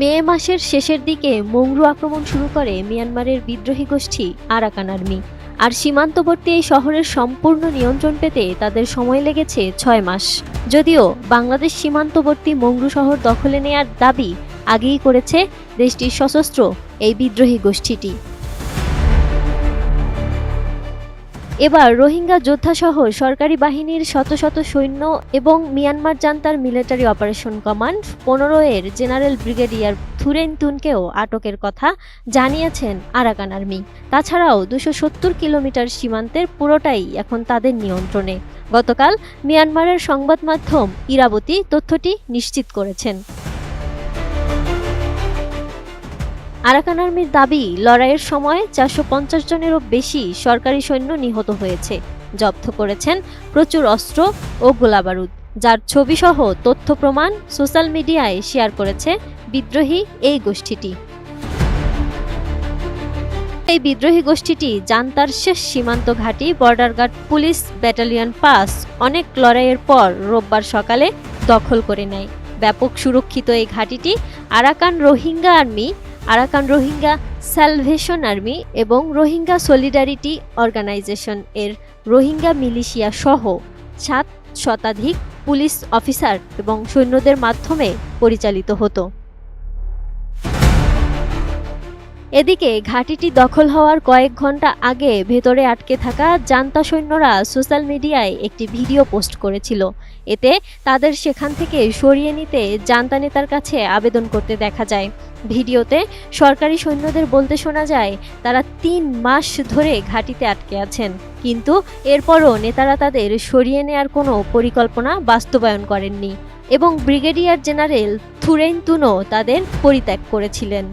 মে মাসের শেষের দিকে মংরু আক্রমণ শুরু করে মিয়ানমারের বিদ্রোহী গোষ্ঠী আরাকান আর্মি। আর সীমান্তবর্তী এই শহরের সম্পূর্ণ নিয়ন্ত্রণ পেতে তাদের সময় লেগেছে ছয় মাস। যদিও বাংলাদেশ সীমান্তবর্তী মংরু শহর দখলে নেয়ার দাবি আগেই করেছে দেশটির সশস্ত্র এই বিদ্রোহী গোষ্ঠীটি। এবার রোহিঙ্গা যোদ্ধাসহ সরকারি বাহিনীর শত শত সৈন্য এবং মিয়ানমার জান্তার মিলিটারি অপারেশন কমান্ড পনেরো এর জেনারেল ব্রিগেডিয়ার থুরেন তুনকেও আটকের কথা জানিয়েছেন আরাকান আর্মি। তাছাড়াও দুশো সত্তর কিলোমিটার সীমান্তের পুরোটাই এখন তাদের নিয়ন্ত্রণে। গতকাল মিয়ানমারের সংবাদ মাধ্যম ইরাবতী তথ্যটি নিশ্চিত করেছেন। আরাকান আর্মির দাবি, লড়াইয়ের সময় চারশো পঞ্চাশ জনেরও বেশি সরকারি সৈন্য নিহত হয়েছে। জব্দ করেছেন প্রচুর অস্ত্র ও গোলাবারুদ। যার ছবিসহ তথ্য প্রমাণ সোশ্যাল মিডিয়ায় শেয়ার করেছে বিদ্রোহী এই গোষ্ঠীটি। এই বিদ্রোহী গোষ্ঠীটি জান্তার শেষ সীমান্ত ঘাঁটি বর্ডার গার্ড পুলিশ ব্যাটালিয়ন পাস অনেক লড়াইয়ের পর রোববার সকালে দখল করে নেয়। ব্যাপক সুরক্ষিত এই ঘাঁটিটি Arakan Rohingya army Arakan Rohingya salvation army এবং রোহিঙ্গা সলিডারিটি অর্গানাইজেশন এর রোহিঙ্গা মিলিশিয়া সহ সাত শতাধিক পুলিশ অফিসার এবং সৈন্যদের মাধ্যমে পরিচালিত হতো। এদিকে ঘাঁটিটি দখল হওয়ার কয়েক ঘণ্টা আগে ভেতরে আটকে থাকা জান্তা সৈন্যরা সোশ্যাল মিডিয়ায় একটি ভিডিও পোস্ট করেছিল। এতে তাদের সেখান থেকে সরিয়ে নিতে জান্তা নেতার কাছে আবেদন করতে দেখা যায়। ভিডিওতে সরকারি সৈন্যদের বলতে শোনা যায়, তারা তিন মাস ধরে ঘাঁটিতে আটকে আছেন। কিন্তু এরপরও নেতারা তাদের সরিয়ে নেয়ার কোনো পরিকল্পনা বাস্তবায়ন করেননি এবং ব্রিগেডিয়ার জেনারেল থুরেন তুনো তাদের পরিত্যাগ করেছিলেন।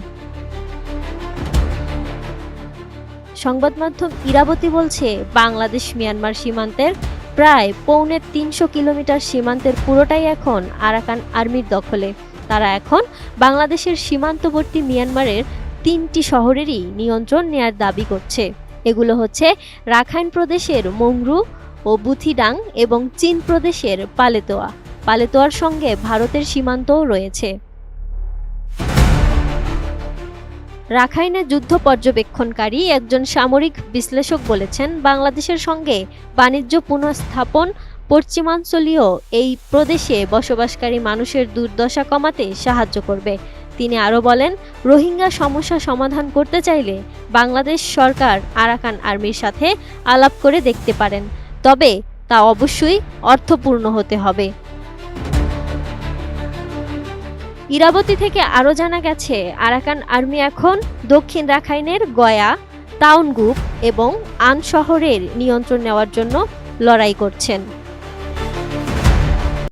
সংবাদ মাধ্যম ইরাবতী বলছে, বাংলাদেশ মিয়ানমার সীমান্তের প্রায় পৌনে তিনশো কিলোমিটার সীমান্তের পুরোটাই এখন আরাকান আর্মির দখলে। তারা এখন বাংলাদেশের সীমান্তবর্তী মিয়ানমারের তিনটি শহরেরই নিয়ন্ত্রণ নেয়ার দাবি করছে। এগুলো হচ্ছে রাখাইন প্রদেশের মংরু ও বুথিডাং এবং চীন প্রদেশের পালেতোয়া। পালেতোয়ার সঙ্গে ভারতের সীমান্তও রয়েছে। রাখাইনে যুদ্ধ পর্যবেক্ষণকারী একজন সামরিক বিশ্লেষক বলেছেন, বাংলাদেশের সঙ্গে বাণিজ্য পুনঃস্থাপন পশ্চিমাঞ্চলীয় এই প্রদেশে বসবাসকারী মানুষের দুর্দশা কমাতে সাহায্য করবে। তিনি আরও বলেন, রোহিঙ্গা সমস্যা সমাধান করতে চাইলে বাংলাদেশ সরকার আরাকান আর্মির সাথে আলাপ করে দেখতে পারেন, তবে তা অবশ্যই অর্থপূর্ণ হতে হবে। ইরাবতী থেকে আরও জানা গেছে, আরাকান আর্মি এখন দক্ষিণ রাখাইনের গয়া তাউনগুপ এবং আন শহরের নিয়ন্ত্রণ নেওয়ার জন্য লড়াই করছেন।